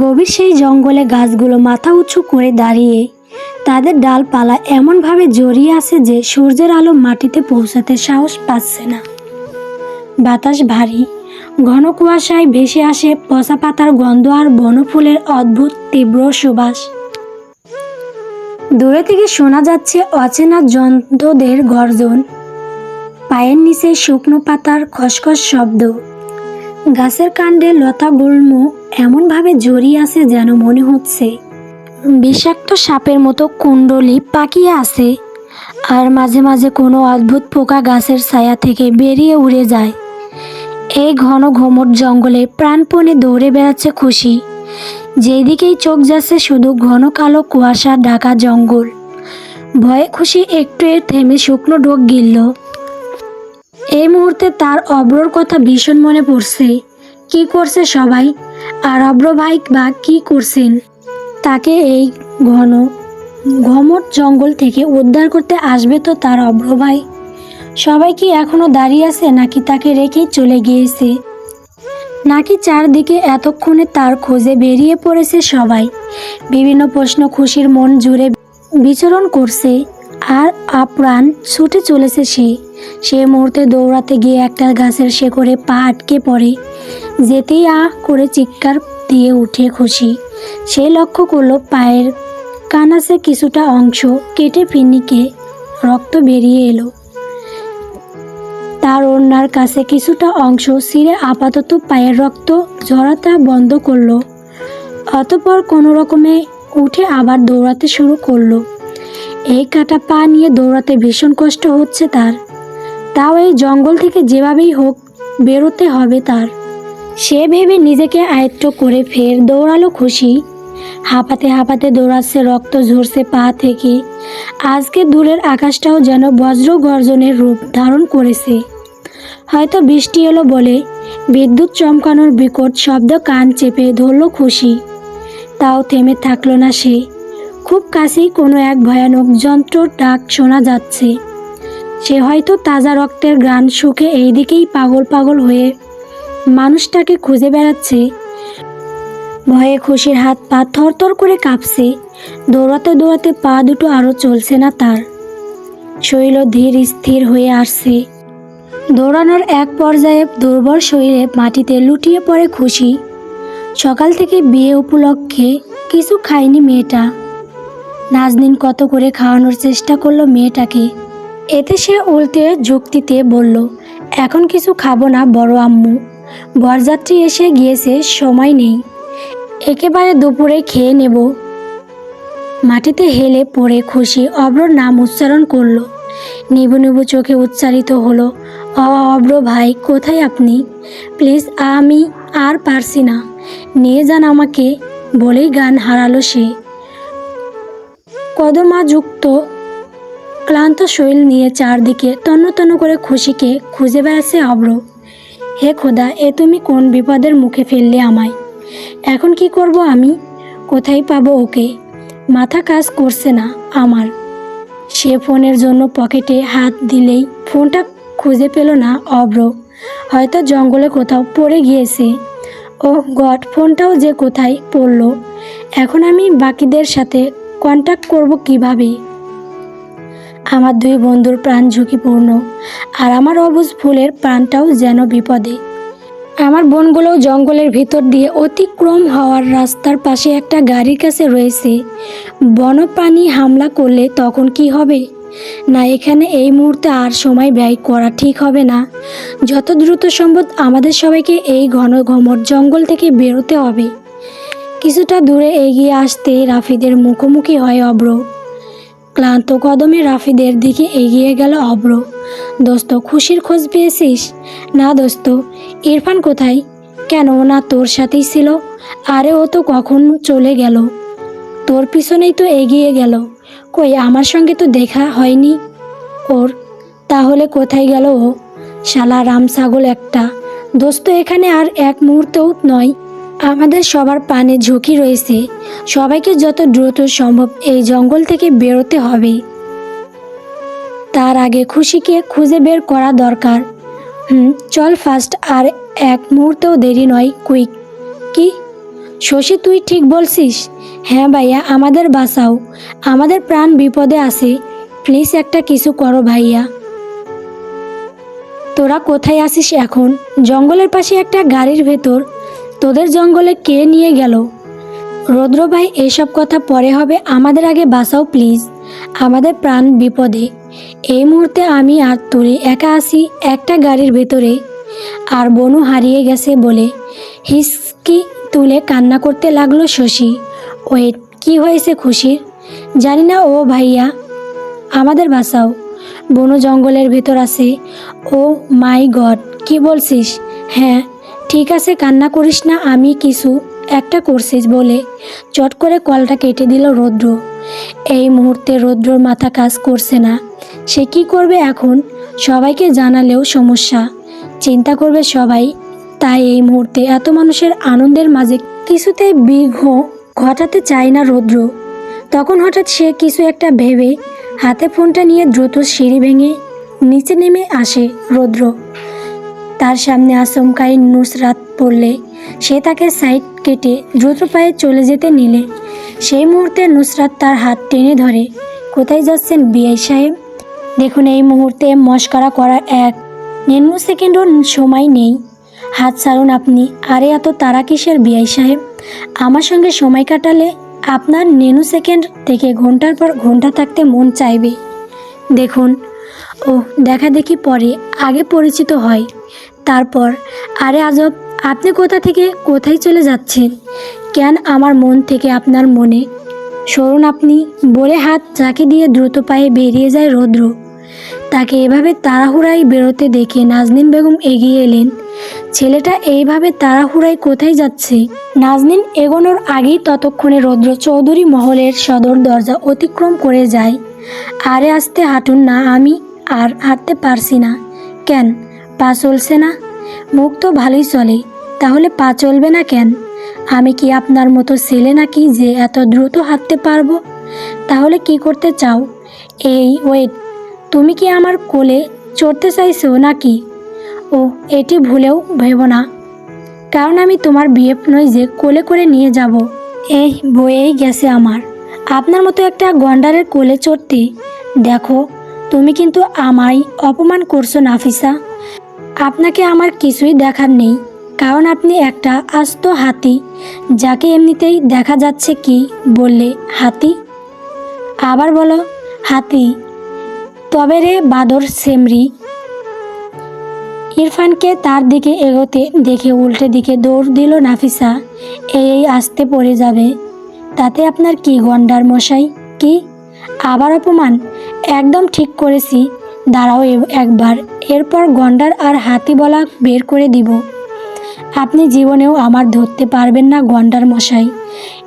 গভীর সেই জঙ্গলে গাছগুলো মাথা উঁচু করে দাঁড়িয়ে, তাদের ডালপালা এমনভাবে জড়িয়ে আছে যে সূর্যের আলো মাটিতে পৌঁছাতে সাহস পাচ্ছে না। বাতাস ভারী, ঘন কুয়াশায় ভেসে আসে পচা পাতার গন্ধ আর বনফুলের অদ্ভুত তীব্র সুবাস। দূরে থেকে শোনা যাচ্ছে অচেনা জন্তুদের গর্জন। পায়ের নিচে শুকনো পাতার খসখস শব্দ। গাছের কাণ্ডে লতা গুল্ম এমনভাবে জড়িয়ে আছে যেন মনে হচ্ছে বিষাক্ত সাপের মতো কুণ্ডলি পাকিয়ে আছে আর মাঝে মাঝে কোনো অদ্ভুত পোকা গাছের ছায়া থেকে বেরিয়ে উড়ে যায়। এই ঘন ঘোমট জঙ্গলে প্রাণপণে দৌড়ে বেড়াচ্ছে খুশি। যেদিকেই চোখ যাচ্ছে শুধু ঘন কালো কুয়াশা ঢাকা জঙ্গল। ভয়ে খুশি একটু থেমে শুকনো ডোক গিলল। এই মুহূর্তে তার অব্রর কথা ভীষণ মনে পড়ছে। কি করছে সবাই? আর অব্র ভাই বা কি করছেন? তাকে এই ঘন, ঘমট জঙ্গল থেকে উদ্ধার করতে আসবে তো তার অব্র ভাই সবাই কি এখনও দাঁড়িয়ে আছে নাকি তাকে রেখেই চলে গিয়েছে? নাকি চারদিকে এতক্ষণে তার খোঁজে বেরিয়ে পড়েছে সবাই? বিভিন্ন প্রশ্ন খুশির মন জুড়ে বিচরণ করছে, আর আপ্রাণ ছুটে চলেছে সে। সে মুহূর্তে দৌড়াতে গিয়ে একটা গাছের শেকড়ে পা আটকে পড়ে। যেতেই আ করে চিৎকার দিয়ে উঠে খুশি। সে লক্ষ্য করল পায়ের কানাসে কিছুটা অংশ কেটে ফিনিকে রক্ত বেরিয়ে এলো। তার ওড়নার কাছে কিছুটা অংশ ছিঁড়ে আপাতত পায়ের রক্ত ঝরাতা বন্ধ করল। অতপর কোনো রকমে উঠে আবার দৌড়াতে শুরু করল। এই কাটা পা নিয়ে দৌড়াতে ভীষণ কষ্ট হচ্ছে তার। তাও এই জঙ্গল থেকে যেভাবেই হোক বেরোতে হবে তার। সে ভেবে নিজেকে আয়ত্ত করে ফের দৌড়ালো খুশি। হাঁপাতে হাঁপাতে দৌড়াচ্ছে, রক্ত ঝরছে পা থেকে। আজকে দূরের আকাশটাও যেন বজ্র গর্জনের রূপ ধারণ করেছে। হয়তো বৃষ্টি এলো বলে বিদ্যুৎ চমকানোর বিকট শব্দ কান চেপে ধরল খুশি। তাও থেমে থাকল না সে। খুব কাছেই কোনো এক ভয়ানক যন্ত্রর ডাক শোনা যাচ্ছে। সে হয়তো তাজা রক্তের গ্রান সুখে এই দিকেই পাগল পাগল হয়ে মানুষটাকে খুঁজে বেড়াচ্ছে। ভয়ে খুশির হাত পা থরথর করে কাঁপছে। দৌড়াতে দৌড়াতে পা দুটো আরও চলছে না তার। শৈল ধীর স্থির হয়ে আসছে। দৌড়ানোর এক পর্যায়ে দুর্বল শরীরে মাটিতে লুটিয়ে পড়ে খুশি। সকাল থেকে বিয়ে উপলক্ষে কিছু খায়নি মেয়েটা। নাজনিন কত করে খাওয়ানোর চেষ্টা করল মেয়েটাকে। এতে সে উল্টে যুক্তিতে বলল, এখন কিছু খাব না বড় আম্মু। বরযাত্রী এসে গিয়েছে সময় নেই। একেবারে দুপুরে খেয়ে নেব। মাটিতে হেলে পড়ে খুশি অব্রর নাম উচ্চারণ করল। নিবু নিবু চোখে উচ্চারিত হলো "অ, অব্র ভাই কোথায় আপনি? প্লিজ আমি আর পারছি না। নিয়ে যান আমাকে বলেই গান হারালো সে। কদমাযুক্ত ক্লান্ত শরীর নিয়ে চারদিকে তন্ন তন্ন করে খুশিকে খুঁজে বেড়াচ্ছে অব্র। হে খোদা, এ তুমি কোন বিপদের মুখে ফেললে আমায়? এখন কি করব আমি? কোথায় পাবো ওকে? মাথা কাজ করছে না আমার। সে ফোনের জন্য পকেটে হাত দিলেই ফোনটা খুঁজে পেল না অব্র হয়তো জঙ্গলে কোথাও পড়ে গিয়েছে। ও গড, ফোনটাও যে কোথায় পড়ল? এখন আমি বাকিদের সাথে কন্ট্যাক্ট করব কীভাবে? আমার দুই বন্ধুর প্রাণ ঝুঁকিপূর্ণ আর আমার অবুজ ফুলের প্রাণটাও যেন বিপদে। আমার বোনগুলো জঙ্গলের ভিতর দিয়ে অতিক্রম হওয়ার রাস্তার পাশে একটা গাড়ির কাছে রয়েছে। বনপ্রাণী হামলা করলে তখন কি হবে? না, এখানে এই মুহূর্তে আর সময় ব্যয় করা ঠিক হবে না। যত দ্রুত সম্ভব আমাদের সবাইকে এই ঘন ঘমর জঙ্গল থেকে বেরোতে হবে। কিছুটা দূরে এগিয়ে আসতে রাফিদের মুখোমুখি হয় অব্র। ক্লান্ত কদমে রাফিদের দিকে এগিয়ে গেল অব্র। দোস্ত, খুশির খোঁজ পেয়েছিস? না দোস্ত। ইরফান কোথায়? কেন? না, তোর সাথেই ছিল। আরে, ও তো কখন চলে গেল? তোর পিছনেই তো এগিয়ে গেল। কই, আমার সঙ্গে তো দেখা হয়নি ওর। তাহলে কোথায় গেল ও? শালা রাম ছাগল একটা। দোস্ত, এখানে আর এক মুহূর্তও নয়। আমাদের সবার প্রাণে ঝুঁকি রয়েছে। সবাইকে যত দ্রুত সম্ভব এই জঙ্গল থেকে বেরোতে হবে। তার আগে খুশিকে খুঁজে বের করা দরকার। হুম, চল ফার্স্ট আর এক মুহূর্তেও দেরি নয় কুইক কি? শশী, তুই ঠিক বলছিস? হ্যাঁ ভাইয়া, আমাদের বাঁচাও। আমাদের প্রাণ বিপদে আছে। প্লিজ একটা কিছু করো ভাইয়া। তোরা কোথায় আসিস এখন? জঙ্গলের পাশে একটা গাড়ির ভেতর। তোদের জঙ্গলে কে নিয়ে গেল? রৌদ্র ভাই এসব কথা পরে হবে। আমাদের আগে বাঁচাও, প্লিজ। আমাদের প্রাণ বিপদে। এই মুহূর্তে আমি আর তুলি একা আসি একটা গাড়ির ভেতরে। আর বনু হারিয়ে গেছে বলে হিসকি তুলে কান্না করতে লাগল শশী। ওয়েট, কি হয়েছে খুশির? জানি না ও ভাইয়া। আমাদের বাঁচাও। বন জঙ্গলের ভেতর আছে। ও মাই গড, কি বলছিস? হ্যাঁ ঠিক আছে, কান্না করিস না, আমি কিছু একটা করছিস বলে চট করে কলটা কেটে দিল রৌদ্র। এই মুহূর্তে রৌদ্রর মাথা কাজ করছে না। সে কি করবে এখন? সবাইকে জানালেও সমস্যা। চিন্তা করবে সবাই। তাই এই মুহূর্তে এত মানুষের আনন্দের মাঝে কিছুতে বিঘ্ন ঘটাতে চায় না রৌদ্র। তখন হঠাৎ সে কিছু একটা ভেবে হাতে ফোনটা নিয়ে দ্রুত সিঁড়ি ভেঙে নিচে নেমে আসে রৌদ্র। তার সামনে আচমকাই নুসরাত পড়লে। সে তাকে সাইড কেটে দ্রুত পায়ে চলে যেতে নিলে। সেই মুহূর্তে নুসরাত তার হাত টেনে ধরে। কোথায় যাচ্ছেন বিআই সাহেব? দেখুন, এই মুহূর্তে মস্করা করার এক। নিম্ন সেকেন্ডও সময় নেই। হাত ছাড়ুন আপনি। আরে, এত তারা কিসের বিআই সাহেব? আমার সঙ্গে সময় কাটালে আপনার নেনু সেকেন্ড থেকে ঘণ্টার পর ঘণ্টা থাকতে মন চাইবে। দেখুন ও দেখা দেখি পরে, আগে পরিচিত হয়। তারপর, আরে আজব, আপনি কোথা থেকে, কোথায় চলে যাচ্ছেন? কেন আমার মন থেকে আপনার মনে? সরুন আপনি, বলে হাত চাকি দিয়ে দ্রুত পায়ে বেরিয়ে যায় রৌদ্র। তাকে এভাবে তাড়াহুড়াই বেরোতে দেখে নাজনীন বেগম এগিয়ে এলেন। ছেলেটা এইভাবে তাড়াহুড়াই কোথায় যাচ্ছে? নাজনীন এগোনোর আগেই ততক্ষণে রৌদ্র চৌধুরী মহলের সদর দরজা অতিক্রম করে যায়। আরে আসতে হাঁটুন না, আমি আর হাঁটতে পারছি না। কেন? পা চলছে না? মুখ তো ভালোই চলে। তাহলে পা চলবে না কেন? আমি কি আপনার মতো ছেলে নাকি যে এত দ্রুত হাঁটতে পারব? তাহলে কি করতে চাও? এই ওয়েট তুমি কি আমার কোলে চড়তে চাইছো নাকি? ও, এটি ভুলেও ভেবো না। কারণ আমি তোমার বিএফ নই যে কোলে করে নিয়ে যাব। এই বয়েই গেছে আমার। আপনার মতো একটা গন্ডারের কোলে চড়তে। দেখো তুমি কিন্তু আমায় অপমান করছ, নাফিসা। আপনাকে আমার কিছুই দেখার নেই, কারণ আপনি একটা আস্ত হাতি, যাকে এমনিতেই দেখা যাচ্ছে কি বললে, হাতি? আবার বলো, হাতি, তবে রে বাদর সেমরি। ইরফানকে তার দিকে এগোতে দেখে উল্টে দিকে দৌড় দিল নাফিসা, এই আসতে পড়ে যাবে। তাতে আপনার কি গন্ডার মশাই, কি? আবার অপমান? একদম ঠিক করেছি। দাঁড়াও একবার। এরপর গন্ডার আর হাতি বলা বের করে দিব। আপনি জীবনেও আমার ধরতে পারবেন না, গন্ডার মশাই।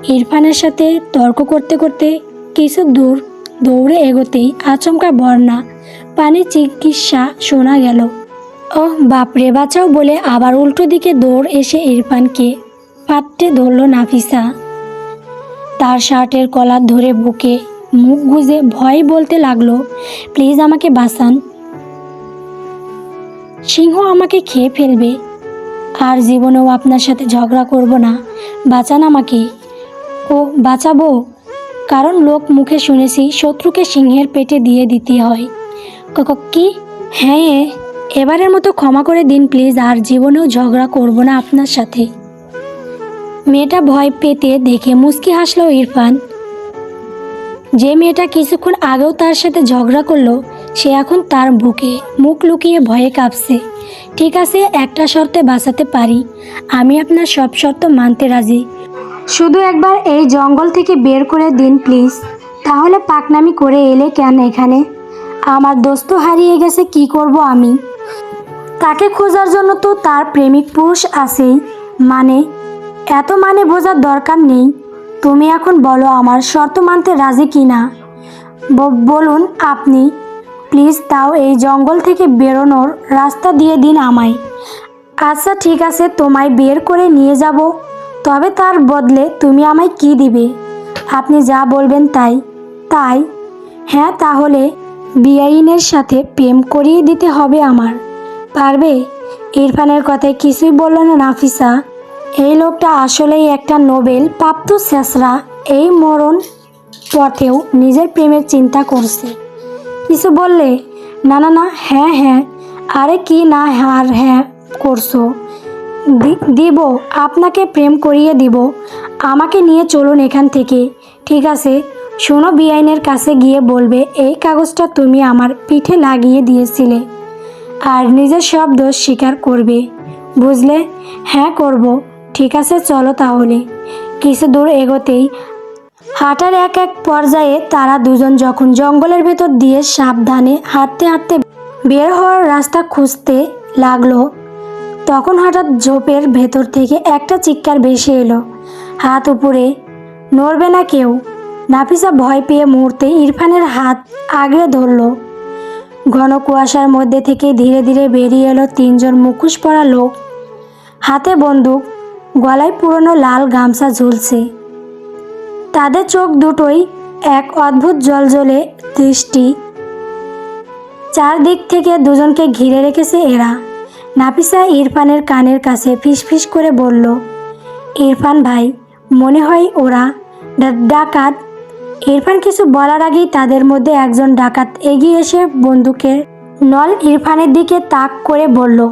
ইরফানের সাথে তর্ক করতে করতে কিছু দূর দৌড়ে এগোতেই আচমকা বর্ণা, পানি চিকিৎসা শোনা গেল। ও বাপরে, বাঁচাও বলে আবার উল্টো দিকে দৌড় এসে ইরফানকে পাত্রে ধরল নাফিসা। তার শার্টের কলার ধরে বুকে মুখ গুজে ভয় বলতে লাগল, প্লিজ আমাকে বাঁচান। সিংহ আমাকে খেয়ে ফেলবে। আর জীবনেও আপনার সাথে ঝগড়া করব না। বাঁচান আমাকে। ও, বাঁচাবো? কারণ লোক মুখে শুনেছি শত্রুকে সিংহের পেটে দিয়ে দিতে হয়। কি হ্যাঁ এবারের মতো ক্ষমা করে দিন প্লিজ, আর জীবনেও ঝগড়া করব না আপনার সাথে। মেয়েটা ভয় পেতে দেখে মুচকি হাসলো ইরফান। যে মেয়েটা কিছুক্ষণ আগেও তার সাথে ঝগড়া করল, সে এখন তার বুকে মুখ লুকিয়ে ভয়ে কাঁপছে। ঠিক আছে, একটা শর্তে বাঁচাতে পারি। আমি আপনার সব শর্ত মানতে রাজি। শুধু একবার এই জঙ্গল থেকে বের করে দিন, প্লিজ। তাহলে পাকনামি করে এলে কেন এখানে? আমার দোস্ত হারিয়ে গেছে, কি করব আমি? তাকে খোঁজার জন্য তো তার প্রেমিক পুরুষ আছেই। মানে এত মানে বোঝার দরকার নেই। তুমি এখন বলো আমার শর্ত মানতে রাজি কি না বলুন আপনি, প্লিজ তাও এই জঙ্গল থেকে বেরোনোর রাস্তা দিয়ে দিন আমায়। আচ্ছা ঠিক আছে, তোমায় বের করে নিয়ে যাব। তবে তার বদলে তুমি আমায় কি দিবে? আপনি যা বলবেন তাই। তাই? হ্যাঁ তাহলে বিআইনের সাথে প্রেম করিয়ে দিতে হবে আমার। পারবে? ইরফানের কথায় কিছুই বলল না নাফিসা। এই লোকটা আসলেই একটা নোবেল প্রাপ্ত শেষরা। এই মরণ পথেও নিজের প্রেমের চিন্তা করছে। কিছু বললে, না না না হ্যাঁ হ্যাঁ আরে কি না, আর হ্যাঁ করছ? দিব, আপনাকে প্রেম করিয়ে দিব। আমাকে নিয়ে চলুন এখান থেকে। ঠিক আছে, শোনো বিআইনের কাছে গিয়ে বলবে, এই কাগজটা তুমি আমার পিঠে লাগিয়ে দিয়েছিলে। আর নিজের সব দোষ স্বীকার করবে। বুঝলে? হ্যাঁ করব। ঠিক আছে, চলো তাহলে। কিছু দূর এগোতেই হাঁটার এক এক পর্যায়ে তারা দুজন যখন জঙ্গলের ভেতর দিয়ে সাবধানে হাঁটতে হাঁটতে বের হওয়ার রাস্তা খুঁজতে লাগল, তখন হঠাৎ ঝোপের ভেতর থেকে একটা চিৎকার ভেসে এলো। হাত উপরে, নড়বে না কেউ। নাফিসা ভয় পেয়ে মুহূর্তে ইরফানের হাত আগলে ধরলো। ঘন কুয়াশার মধ্যে থেকে ধীরে ধীরে বেরিয়ে এলো তিনজন মুখোশ পরা লোক। হাতে বন্দুক গলায় পুরনো লাল গামছা ঝুলছে। তাদের চোখ দুটোই এক অদ্ভুত জলজলে দৃষ্টি। চারদিক থেকে দুজনকে ঘিরে রেখেছে এরা। নাফিসা ইরফানের কানের কাছে ফিসফিস করে বলল, ইরফান ভাই, মনে হয় ওরা ডাকাত। ইরফান কিছু বলার আগেই তাদের মধ্যে একজন ডাকাত এগিয়ে এসে বন্দুকের নল ইরফানের দিকে তাক করে বলল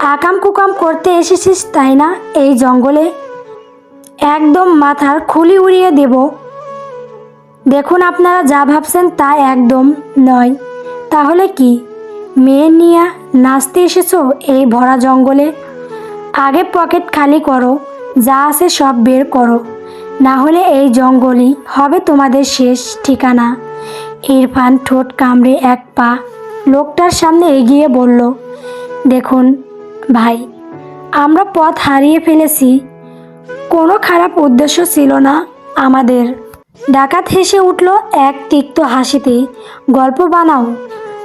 আকাম কুকাম করতে এসেছিস, তাই না? এই জঙ্গলে একদম মাথার খুলি উড়িয়ে দেব। দেখুন আপনারা যা ভাবছেন তা একদম নয়। তাহলে কি? মেয়ে নিয়ে নাচতে এসেছ এই ভরা জঙ্গলে? আগে পকেট খালি করো, যা আছে সব বের করো। না হলে এই জঙ্গলই হবে তোমাদের শেষ ঠিকানা। ইরফান ঠোঁট কামড়ে এক পা লোকটার সামনে এগিয়ে বলল, দেখুন ভাই, আমরা পথ হারিয়ে ফেলেছি। কোনো খারাপ উদ্দেশ্য ছিল না আমাদের। ডাকাত হেসে উঠল এক তিক্ত হাসিতে, গল্প বানাও।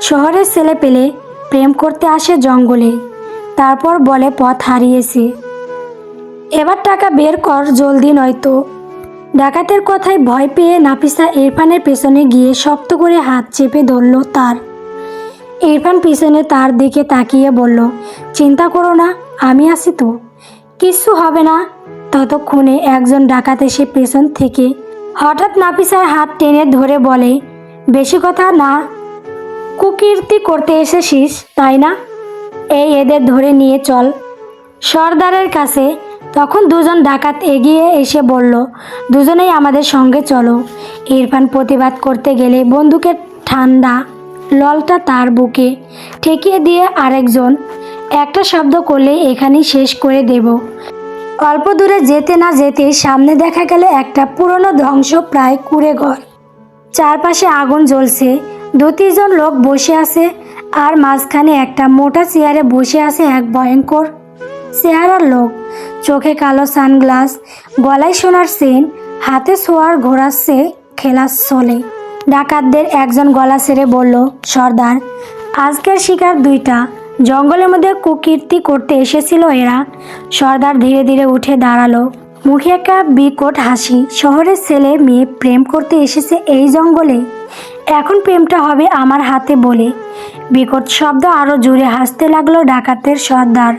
শহরের ছেলে পেলে প্রেম করতে আসে জঙ্গলে, তারপর বলে পথ হারিয়েছে। এবার টাকা বের কর, জলদি নয়তো। ডাকাতের কথায় ভয় পেয়ে নাফিসা ইরফানের পেছনে গিয়ে শক্ত করে হাত চেপে ধরল তার। ইরফান পিছনে তার দিকে তাকিয়ে বলল, চিন্তা করো না, আমি আছি তো। কিচ্ছু হবে না। ততক্ষণে একজন ডাকাত এসে পেছন থেকে হঠাৎ নাফিসার হাত টেনে ধরে বলে, বেশি কথা না, কুকীর্তি করতে এসেছিস, তাই না? এই এদের ধরে নিয়ে চল। সর্দারের কাছে তখন দুজন ডাকাত এগিয়ে এসে বলল, দুজনেই আমাদের সঙ্গে চলো। ইরফান প্রতিবাদ করতে গেলে বন্দুকের ঠান্ডা ললটা তার বুকে ঠেকিয়ে দিয়ে আরেকজন, একটা শব্দ করলে এখানেই শেষ করে দেব। অল্প দূরে যেতে না যেতে সামনে দেখা গেল একটা পুরনো ধ্বংস প্রায় কুড়ে ঘর। চারপাশে আগুন জ্বলছে দু তিনজন লোক বসে আছে আর মাঝখানে একটা মোটা চেয়ারে বসে আছে এক ভয়ঙ্কর চেহারার লোক। চোখে কালো সানগ্লাস, গলায় সোনার সেন হাতে সোয়ার ঘোরাচ্ছে খেলার চলে ডাকাতদের একজন গলা ছেড়ে বলল, সর্দার, আজকের শিকার দুইটা। জঙ্গলের মধ্যে কুকীর্তি করতে এসেছিল এরা। সর্দার ধীরে ধীরে উঠে দাঁড়াল। মুখে একটা বিকট হাসি। শহরের ছেলে মেয়ে প্রেম করতে এসেছে এই জঙ্গলে। এখন প্রেমটা হবে আমার হাতে বলে। বিকট শব্দ আরও জুড়ে হাসতে লাগল ডাকাতের সর্দার।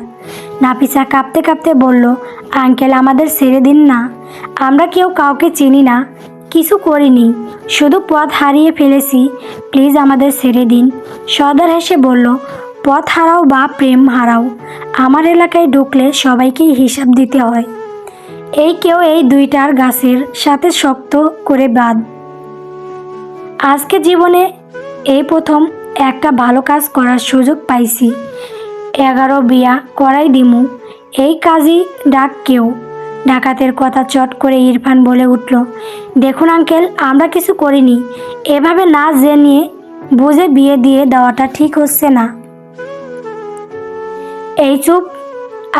নাপিসা কাঁপতে কাঁপতে বলল, আঙ্কেল, আমাদের ছেড়ে দিন না। আমরা কেউ কাউকে চিনি না। কিছু করিনি। শুধু পথ হারিয়ে ফেলেছি। প্লিজ আমাদের ছেড়ে দিন। সর্দার হেসে বলল, পথ হারাও বা প্রেম হারাও। আমার এলাকায় ঢুকলে সবাইকেই হিসাব দিতে হয়। এই কেউ এই দুইটার গাছের সাথে শক্ত করে বাঁধ। আজকে জীবনে এই প্রথম একটা ভালো কাজ করার সুযোগ পাইছি। এগারো বিয়া করাই দিমু। এই কাজই ডাক কেউ। ডাকাতের কথা চট করে ইরফান বলে উঠল, দেখুন আঙ্কেল, আমরা কিছু করিনি। এভাবে না জেনে বুঝে বিয়ে দিয়ে দেওয়াটা ঠিক হচ্ছে না। এই চুপ,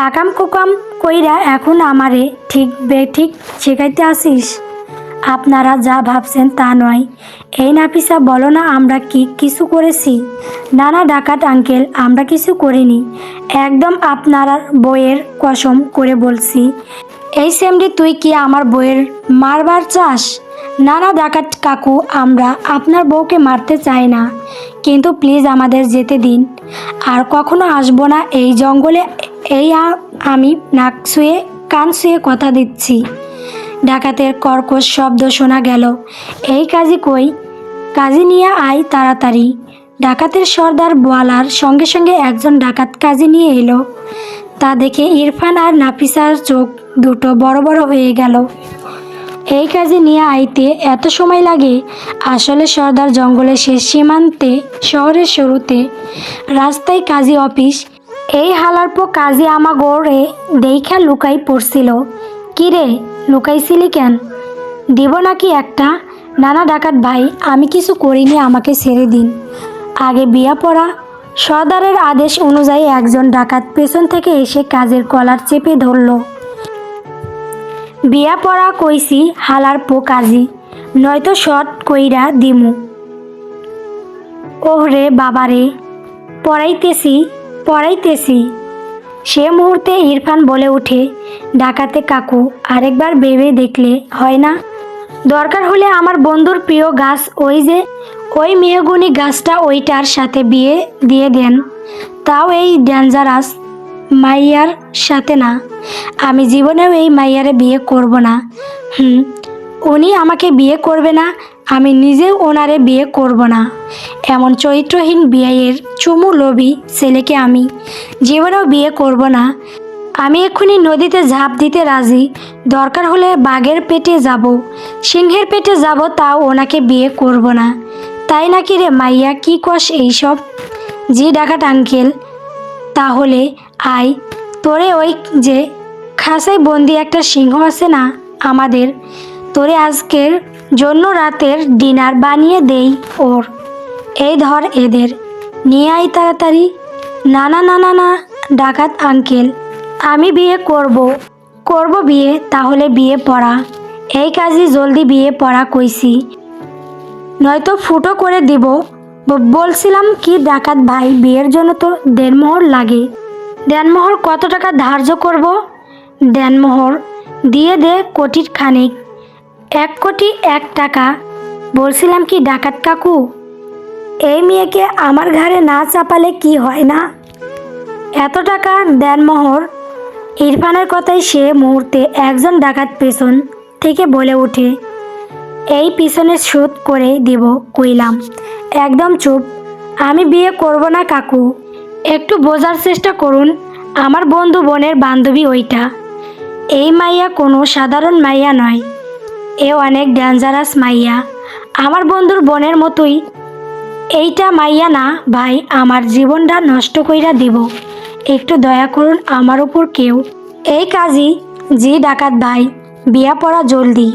আকাম কুকাম কইরা এখন আমারে ঠিক বে ঠিক শেখাইতে আসিস? আপনারা যা ভাবছেন তা নয়। এই নাফিসা, বলো না আমরা কি কিছু করেছি? না না ডাকাত আঙ্কেল, আমরা কিছু করিনি। একদম আপনার বইয়ের কসম করে বলছি এই সেমডি তুই কি আমার বইয়ের মারবার চাস? না না ডাকাত কাকু, আমরা আপনার বউকে মারতে চাই না। কিন্তু প্লিজ আমাদের যেতে দিন। আর কখনো আসব না, এই জঙ্গলে, এই আমি নাক ছুঁয়ে, কান শুয়ে কথা দিচ্ছি। ডাকাতের কর্কশ শব্দ শোনা গেল। এই কাজই কই? কাজী নিয়ে আয় তাড়াতাড়ি। ডাকাতের সর্দার বলার সঙ্গে সঙ্গে একজন ডাকাত কাজী নিয়ে এলো। তা দেখে ইরফান আর নাফিসার চোখ দুটো বড় বড় হয়ে গেল। এই কাজে নিয়ে আইতে এত সময় লাগে? আসলে সর্দার জঙ্গলের শেষ সীমান্তে, শহরের শুরুতে রাস্তায় কাজী অফিস। এই হালারপো কাজী আমা গড়ে দেখা লুকাই পড়ছিল। কিরে লুকাইছিলি কেন? দিব নাকি একটা? নানা ডাকাত ভাই, আমি কিছু করিনি, আমাকে ছেড়ে দিন। আগে বিয়া পড়া। সর্দারের আদেশ অনুযায়ী একজন ডাকাত পেছন থেকে এসে কাজের কলার চেপে ধরলো। বিয়া পড়া কইছি হালার পো কাজী নয়তো শট কইরা দিমু। ওহ রে বাবা রে পড়াইতেছি পড়াইতেছি সে মুহূর্তে ইরফান বলে ওঠে ডাকাতে কাকু আরেকবার ভেবে দেখলে, হয় না? দরকার হলে আমার বন্ধুর প্রিয় গাছ ওই যে ওই মেহগুনি গাছটা ওইটার সাথে বিয়ে দিয়ে দেন। তাও এই ডেঞ্জারাস মাইয়ার সাথে না। আমি জীবনেও এই মাইয়ারে বিয়ে করব না। হুম, উনি আমাকে বিয়ে করবে না, আমি নিজেও ওনারে বিয়ে করব না। এমন চরিত্রহীন বিয়ের চুমু লোভী ছেলেকে আমি জীবনেও বিয়ে করব না। আমি এক্ষুনি নদীতে ঝাঁপ দিতে রাজি। দরকার হলে বাঘের পেটে যাব। সিংহের পেটে যাব, তাও ওনাকে বিয়ে করব না। তাই নাকি রে মাইয়া, কী কস এইসব? জি ডাকাত আঙ্কেল, তাহলে আয় তোরে ওই যে খাসাই বন্দি একটা সিংহ আছে না আমাদের, তোরে আজকের জন্য রাতের ডিনার বানিয়ে দেই ওর। এই ধর এদের। নিয়ে আই তাড়াতাড়ি। না না না ডাকাত আঙ্কেল, আমি বিয়ে করব। করব বিয়ে, তাহলে বিয়ে পড়া। এই কাজই জলদি বিয়ে পড়া কইছি। নয়তো ফুটো করে দিব। বলছিলাম কি ডাকাত ভাই, বিয়ের জন্য তো দেড় মোহর লাগে। দেনমোহর কত টাকা ধার্য করব? দেনমোহর, দিয়ে দে কোটির খানিক। এক কোটি এক টাকা। বলছিলাম কি, ডাকাত কাকু? এই মেয়েকে আমার ঘাড়ে না চাপালে কি হয় না? এত টাকা, দেনমোহর? ইরফানের কথাই সে মুহূর্তে একজন ডাকাত পেছন থেকে বলে ওঠে এই পিছনে শোধ করে দিব, কইলাম। একদম চুপ। আমি বিয়ে করব না, কাকু। একটু বোঝার চেষ্টা করুন, আমার বন্ধু বোনের বান্ধবী ওইটা। এই মাইয়া কোনো সাধারণ মাইয়া নয়, এ অনেক ডেঞ্জারাস মাইয়া। আমার বন্ধুর বোনের মতোই, এইটা মাইয়া না ভাই, আমার জীবনটা নষ্ট কইরা দিব। একটু দয়া করুন আমার উপর কেউ। এই কাজই জি ডাকাত ভাই, বিয়া পড়া জলদি।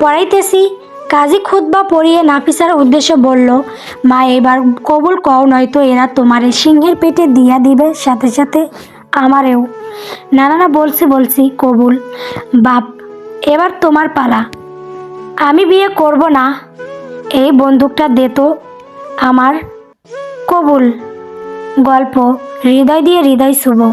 পড়াইতেছি কাজী খুতবা পড়িয়ে নাফিসার উদ্দেশ্য বলল, মা, এবার কবুল কও, নয়তো এরা তোমারে সিংহের পেটে দিয়া দিবে, সাথে সাথে আমারেও। না না না বলছি বলছি, কবুল। বাপ, এবার তোমার পালা। আমি বিয়ে করব না। এই বন্দুকটা দে তো, আমার। কবুল। গল্প। হৃদয় দিয়ে হৃদয় শুভ।